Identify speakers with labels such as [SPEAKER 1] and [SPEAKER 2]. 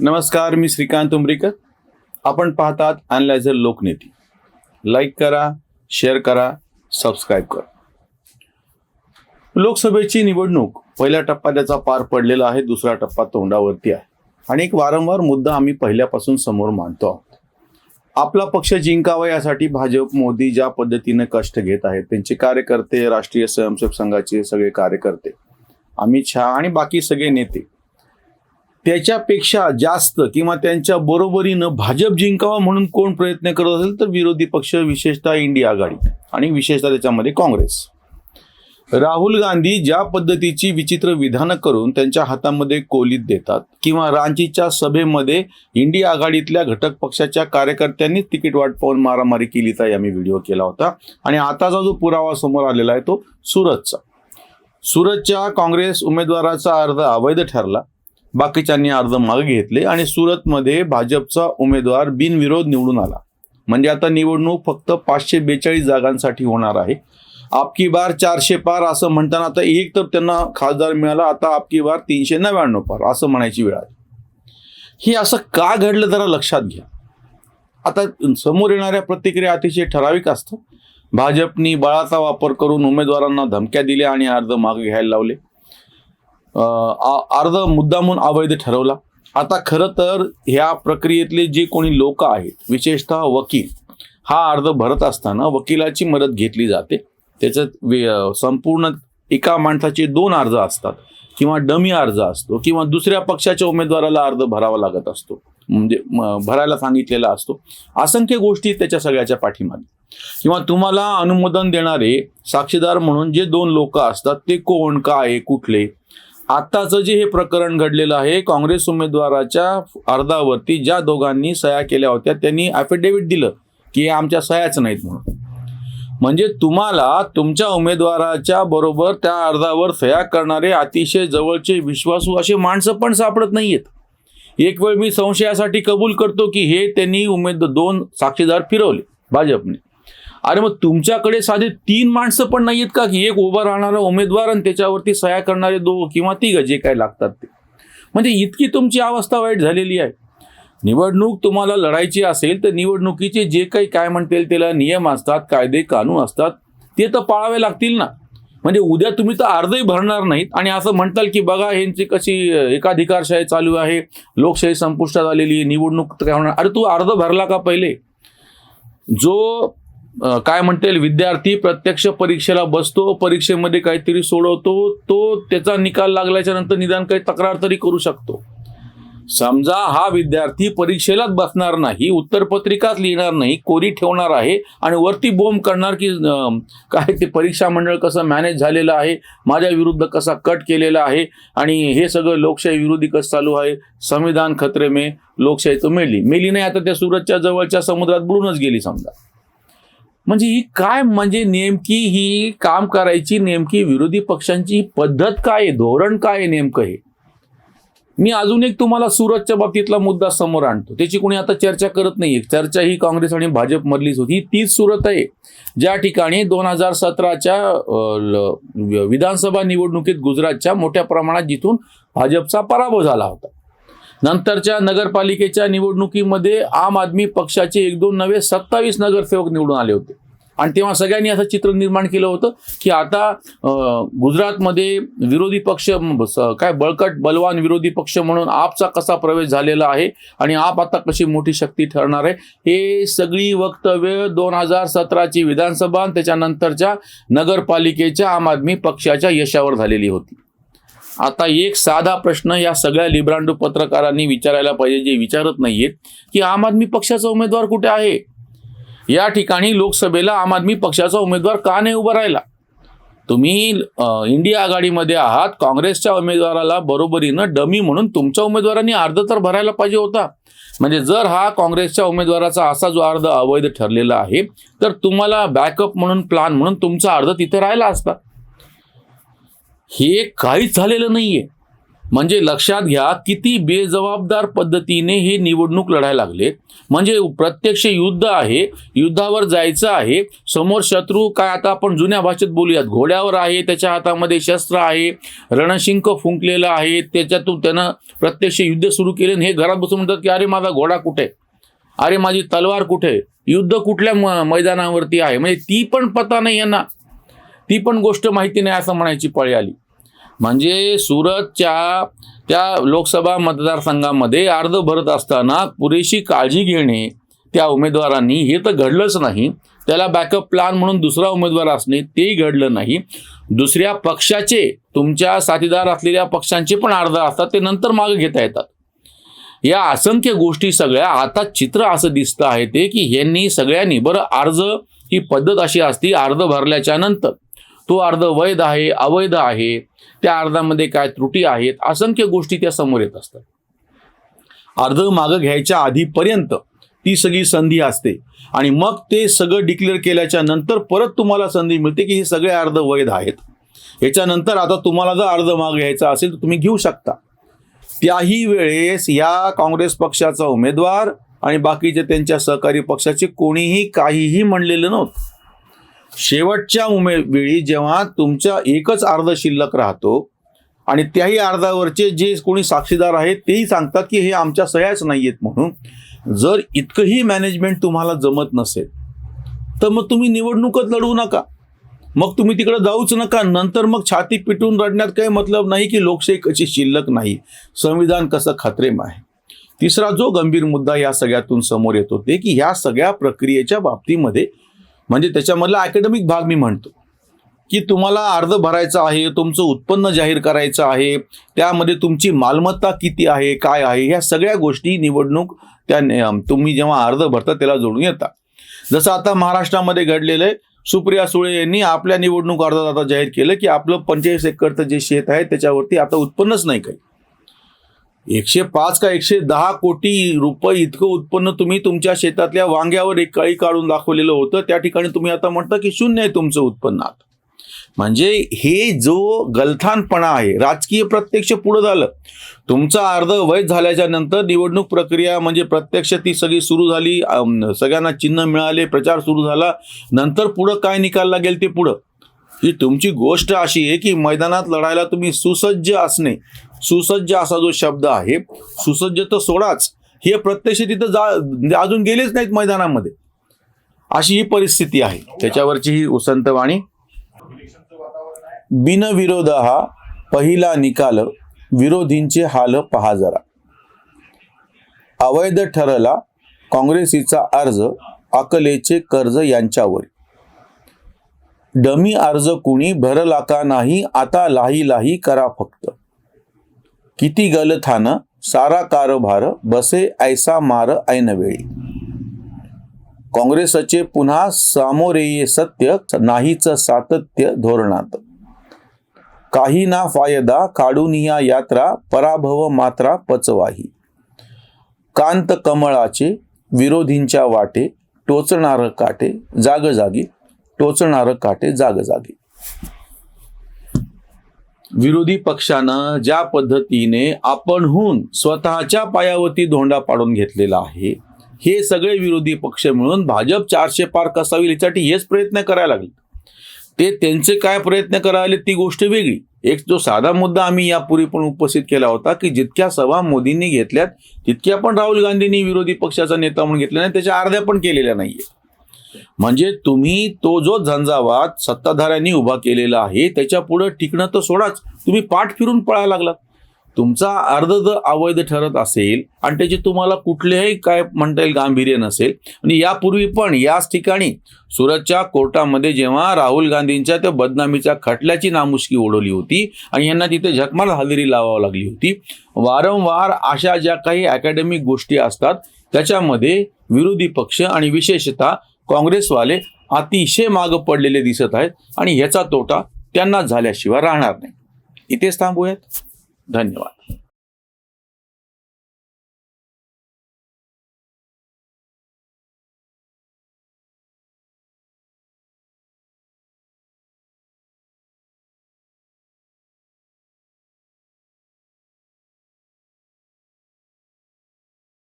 [SPEAKER 1] नमस्कार मी श्रीकांत उमरीकर. आपण पाहतात अनलायझर लोकनेती. लाईक करा शेअर करा सबस्क्राईब करा. लोकसभेची निवडणूक पहिल्या टप्पा त्याचा पार पडलेला आहे दुसरा टप्पा तोंडावरती आहे. आणि एक वारंवार मुद्दा आम्ही पहिल्यापासून समोर मानतो आहोत. आपला पक्ष जिंकावा यासाठी भाजप मोदी ज्या पद्धतीने कष्ट घेत आहेत त्यांचे कार्यकर्ते राष्ट्रीय स्वयंसेवक संघाचे सगळे कार्यकर्ते अमित शहा आणि बाकी सगळे नेते त्याच्यापेक्षा जास्त किंवा त्यांच्या बरोबरीनं भाजप जिंकावा म्हणून कोण प्रयत्न करत असेल तर विरोधी पक्ष विशेषतः इंडिया आघाडी आणि विशेषतः त्याच्यामध्ये काँग्रेस. राहुल गांधी ज्या पद्धतीची विचित्र विधानं करून त्यांच्या हातामध्ये कोलीत देतात किंवा रांचीच्या सभेमध्ये इंडिया आघाडीतल्या घटक पक्षाच्या कार्यकर्त्यांनीच तिकीट वाट पाहून मारामारी केली तर आम्ही व्हिडिओ केला होता. आणि आताचा जो पुरावा समोर आलेला आहे तो सुरतचा. सुरतच्या काँग्रेस उमेदवाराचा अर्ज अवैध ठरला. बाकीच्यांनी अर्ज मागे घेतले आणि सुरतमध्ये भाजपचा उमेदवार बिनविरोध निवडून आला. म्हणजे आता निवडणूक फक्त पाचशे बेचाळीस जागांसाठी होणार आहे. आपकी बार चारशे पार असं म्हणताना आता एक तर त्यांना खासदार मिळाला आता आपकी बार तीनशे नव्याण्णव पार असं म्हणायची वेळ आली. हे असं का घडलं जरा लक्षात घ्या. आता समोर येणाऱ्या प्रतिक्रिया अतिशय ठराविक असतं भाजपनी बळाचा वापर करून उमेदवारांना धमक्या दिल्या आणि अर्ज मागे घ्यायला लावले. अर्ध आ- म्हणून मुद्दामून अवैध ठरवला. आता खरं तर ह्या प्रक्रियेतले जे कोणी लोक आहेत विशेषतः वकील हा अर्ज भरत असताना वकिलाची मदत घेतली जाते. त्याच्यात संपूर्ण एका माणसाचे दोन अर्ज असतात किंवा डमी अर्ज असतो किंवा दुसऱ्या पक्षाच्या उमेदवाराला अर्ज भरावा लागत असतो म्हणजे भरायला सांगितलेला असतो. असंख्य गोष्टी त्याच्या सगळ्याच्या पाठीमागे. किंवा तुम्हाला अनुमोदन देणारे साक्षीदार म्हणून जे दोन लोक असतात ते कोण काय कुठले आत्ताचं जे हे प्रकरण घडलेलं आहे काँग्रेस उमेदवाराच्या अर्धावरती ज्या दोघांनी सह्या केल्या होत्या त्यांनी ॲफिडेव्हिट दिलं की हे आमच्या सह्याच नाहीत म्हणून. म्हणजे तुम्हाला तुमच्या उमेदवाराच्या बरोबर त्या अर्धावर सह्या करणारे अतिशय जवळचे विश्वासू असे माणसं पण सापडत नाहीयेत. एक वेळ मी संशयासाठी कबूल करतो की हे त्यांनी उमेद दोन साक्षीदार फिरवले भाजपने. अरे मग तुमच्याकडे साधे तीन माणसं पण नाहीयेत का? की एक उभा राहणारा उमेदवार आणि त्याच्यावरती सह्या करणारे दो किंवा तिघ जे काय लागतात ते. म्हणजे इतकी तुमची अवस्था वाईट झालेली आहे. निवडणूक तुम्हाला लढायची असेल तर निवडणुकीचे जे काही काय म्हणता येईल त्याला नियम असतात कायदे कानून असतात ते तर पाळावे लागतील ना. म्हणजे उद्या तुम्ही तर अर्धही भरणार नाहीत आणि असं म्हणताल की बघा ह्यांची कशी एकाधिकारशाही चालू आहे लोकशाही संपुष्टात आलेली आहे, निवडणूक तर काय होणार अरे तू अर्ध भरला का पहिले? जो काय म्हणता येईल विद्यार्थी प्रत्यक्ष परीक्षेला बसतो परीक्षेमध्ये काहीतरी सोडवतो तो त्याचा निकाल लागल्याच्या नंतर निदान काही तक्रार तरी करू शकतो. समजा हा विद्यार्थी परीक्षेलाच बसणार नाही उत्तरपत्रिकाच लिहिणार नाही कोरी ठेवणार आहे आणि वरती बोंब करणार की काय ते परीक्षा मंडळ कसं मॅनेज झालेलं आहे माझ्या विरुद्ध कसा कट केलेला आहे आणि हे सगळं लोकशाही विरोधी कसं चालू आहे? संविधान खतरे मे लोकशाही मेली. मेली नाही आता त्या सुरतच्या जवळच्या समुद्रात बुडूनच गेली समजा. म्हणजे ही काय म्हणजे नेमकी ही काम करायची नेमकी विरोधी पक्षांची पद्धत काय आहे धोरण काय आहे नेमकं हे? मी अजून एक तुम्हाला सुरतच्या बाबतीतला मुद्दा समोर आणतो. त्याची कोणी आता चर्चा करत नाहीये. चर्चा ही काँग्रेस आणि भाजप मधलीच होती. ही तीच सुरत आहे. ज्या ठिकाणी दोन हजार सतराच्या विधानसभा निवडणुकीत गुजरातच्या मोठ्या प्रमाणात जिथून भाजपचा पराभव झाला होता. नंतरच्या नगरपालिकेच्या निवडणुकीमध्ये आम आदमी पक्षाचे एक दोन नवे सत्तावीस नगरसेवक निवडून आले होते. आणि तेव्हा सगळ्यांनी असं चित्र निर्माण केलं होतं की आता गुजरातमध्ये विरोधी पक्ष काय बळकट बलवान विरोधी पक्ष म्हणून आपचा कसा प्रवेश झालेला आहे आणि आप आता कशी मोठी शक्ती ठरणार आहे हे सगळी वक्तव्य दोन हजार सतराची विधानसभा आणि त्याच्यानंतरच्या नगरपालिकेच्या आम आदमी पक्षाच्या यशावर झालेली होती. आता एक साधा प्रश्न या सगळ्या लिब्रांडो पत्रकारांनी विचारायला पाहिजे जे विचारत नाहीयेत की आम आदमी पक्षाचा उमेदवार कुठे आहे? या ठिकाणी लोकसभेला आम आदमी पक्षाचा उमेदवार का नाही उभा राहिला? तुम्ही इंडिया आघाडीमध्ये आहात काँग्रेसच्या उमेदवाराला बरोबरीनं डमी म्हणून तुमच्या उमेदवारांनी अर्ज तर भरायला पाहिजे होता. म्हणजे जर हा काँग्रेसच्या उमेदवाराचा असा जो अर्ज अवैध ठरलेला आहे तर तुम्हाला बॅकअप म्हणून प्लान म्हणून तुमचा अर्ज तिथे राहिला असता. हे काहीच झालेलं नाहीये. म्हणजे लक्षात घ्या किती बेजबाबदार पद्धतीने हे निवडणूक लढायला लागले. म्हणजे प्रत्यक्ष युद्ध आहे युद्धावर जायचं आहे समोर शत्रू काय आता आपण जुन्या भाषेत बोलूयात घोड्यावर आहे त्याच्या हातामध्ये शस्त्र आहे रणशिंक फुंकलेलं आहे त्याच्यातून त्यानं प्रत्यक्ष युद्ध सुरू केले आणि हे घरात बसून म्हणतात की अरे माझा घोडा कुठे? अरे माझी तलवार कुठे? आहे? युद्ध कुठल्या म- मैदानावरती आहे? म्हणजे ती पण पता नाही यांना. ती पण गोष्ट माहिती नाही असं म्हणायची पळी आली. म्हणजे सुरतच्या त्या लोकसभा मतदारसंघामध्ये अर्ज भरत असताना पुरेशी काळजी घेणे त्या उमेदवारांनी हे तर घडलंच नाही. त्याला बॅकअप प्लॅन म्हणून दुसरा उमेदवार असणे तेही घडलं नाही. दुसऱ्या पक्षाचे तुमच्या साथीदार असलेल्या पक्षांचे पण अर्ज असतात ते नंतर मागे घेता येतात. या असंख्य गोष्टी सगळ्या आता चित्र असं दिसतं आहे ते की यांनी सगळ्यांनी बरं अर्ज ही पद्धत अशी असती अर्ज भरल्याच्या नंतर. तो अर्ध वैध आहे अवैध आहे त्या अर्धामध्ये काय त्रुटी आहेत असंख्य गोष्टी त्या समोर येत असतात. अर्ध मागं घ्यायच्या आधीपर्यंत ती सगळी संधी असते. आणि मग ते सगळं डिक्लेअर केल्याच्यानंतर परत तुम्हाला संधी मिळते की हे सगळे अर्ध वैध आहेत. याच्यानंतर आता तुम्हाला जर अर्ध माग घ्यायचा असेल तर तुम्ही घेऊ शकता. त्याही वेळेस या काँग्रेस पक्षाचा उमेदवार आणि बाकीचे त्यांच्या सहकारी पक्षाचे कोणीही काहीही म्हणलेलं नव्हतं. शेवटच्या उमे वेळी जेव्हा तुमचा एकच अर्ध शिल्लक राहतो आणि त्याही अर्धावरचे जे कोणी साक्षीदार आहेत तेही सांगतात की हे आमच्या सह्याच नाही आहेत म्हणून. जर इतकंही मॅनेजमेंट तुम्हाला जमत नसेल तर मग तुम्ही निवडणूकच लढवू नका. मग तुम्ही तिकडे जाऊच नका. नंतर मग छाती पिटून रडण्यात काही मतलब नाही की लोकशाही कशी शिल्लक नाही. संविधान कसं खात्रेम आहे? तिसरा जो गंभीर मुद्दा या सगळ्यातून समोर येत होते की ह्या सगळ्या प्रक्रियेच्या बाबतीमध्ये म्हणजे त्याच्यामधला अकॅडमिक भाग मी म्हणतो. की तुम्हाला अर्ज भरायचा आहे तुमचं उत्पन्न जाहीर करायचं आहे त्यामध्ये तुमची मालमत्ता किती आहे काय आहे ह्या सगळ्या गोष्टी निवडणूक त्या तुम्ही जेव्हा अर्ज भरता त्याला जोडून येतात जसं आता महाराष्ट्रामध्ये घडलेलं आहे सुप्रिया सुळे यांनी आपल्या निवडणूक अर्जात आता जाहीर केलं की आपलं पंचेचाळीस एकरचं जे शेत आहे त्याच्यावरती आता उत्पन्नच नाही काही. एकशे पाच का एकशे दहा कोटी रुपये इतकं उत्पन्न तुम्ही तुमच्या शेतातल्या वांग्यावर एक काळी काढून दाखवलेलं होतं. त्या ठिकाणी तुम्ही आता म्हणता की शून्य आहे तुमचं उत्पन्नात. म्हणजे हे जो गलथानपणा आहे राजकीय प्रत्यक्ष पुढं झालं. तुमचा अर्ध वैध झाल्याच्यानंतर निवडणूक प्रक्रिया म्हणजे प्रत्यक्ष ती सगळी सुरू झाली सगळ्यांना चिन्ह मिळाले प्रचार सुरू झाला. नंतर पुढं काय निकाल लागेल ते पुढं? ही तुमची गोष्ट अशी आहे की मैदानात लढायला तुम्ही सुसज्ज असणे. सुसज्ज असा जो शब्द आहे सुसज्ज तर सोडाच. हे प्रत्यक्ष तिथं जा अजून गेलेच नाहीत मैदानामध्ये. अशी ही परिस्थिती आहे. त्याच्यावरची ही उसंत वाणी. बिनविरोध हा पहिला निकाल विरोधींचे हाल पहा जरा. अवैध ठरला काँग्रेसीचा अर्ज अकलेचे कर्ज यांच्यावर. डमी अर्ज कुणी भरला का नाही आता लाही लाही करा फक्त. किती गलथान सारा कारभार बसे ऐसा मार ऐनवेळी काँग्रेसचे पुन्हा सामोरे ये सत्य नाहीच सातत्य धोरणात. काही ना फायदा काढून या यात्रा पराभव मात्रा पचवाही. कांत कमळाचे विरोधींच्या वाटे टोचणार काटे जागजागी टोचणारं काटे जागजागी विरोधी पक्षानं ज्या पद्धतीने आपणहून स्वतःच्या पायावरती धोंडा पाडून घेतलेला आहे हे सगळे विरोधी पक्ष मिळून भाजप चारशे पार कसावी यासाठी हेच प्रयत्न करायला लागले. ते त्यांचे काय प्रयत्न करायला ती गोष्ट वेगळी. एक जो साधा मुद्दा आम्ही यापूर्वी पण उपस्थित केला होता की जितक्या सभा मोदींनी घेतल्यात तितक्या पण राहुल गांधींनी विरोधी पक्षाचा नेता म्हणून घेतल्या नाही त्याच्या अर्ध्या पण केलेल्या नाहीये म्हणजे तुम्ही तो जो झंझावात सत्ताधाऱ्यांनी उभा केलेला आहे त्याच्या पुढे टिकणं तर सोडाच. तुम्ही पाठ फिरून पळायला लागलात. तुमचा अर्ध जर अवैध ठरत असेल आणि त्याचे तुम्हाला कुठलेही काय म्हणता येईल गांभीर्य नसेल. आणि यापूर्वी पण याच ठिकाणी सुरतच्या कोर्टामध्ये जेव्हा राहुल गांधींच्या त्या बदनामीच्या खटल्याची नामुष्की ओढवली होती आणि यांना तिथे झकमार हजेरी लावावी लागली होती वारंवार अशा ज्या काही अकॅडमिक गोष्टी असतात त्याच्यामध्ये विरोधी पक्ष आणि विशेषतः काँग्रेसवाले अतिशय मागं पडलेले दिसत आहेत आणि ह्याचा तोटा त्यांना झाल्याशिवाय राहणार नाही. इथेच थांबूयात. धन्यवाद.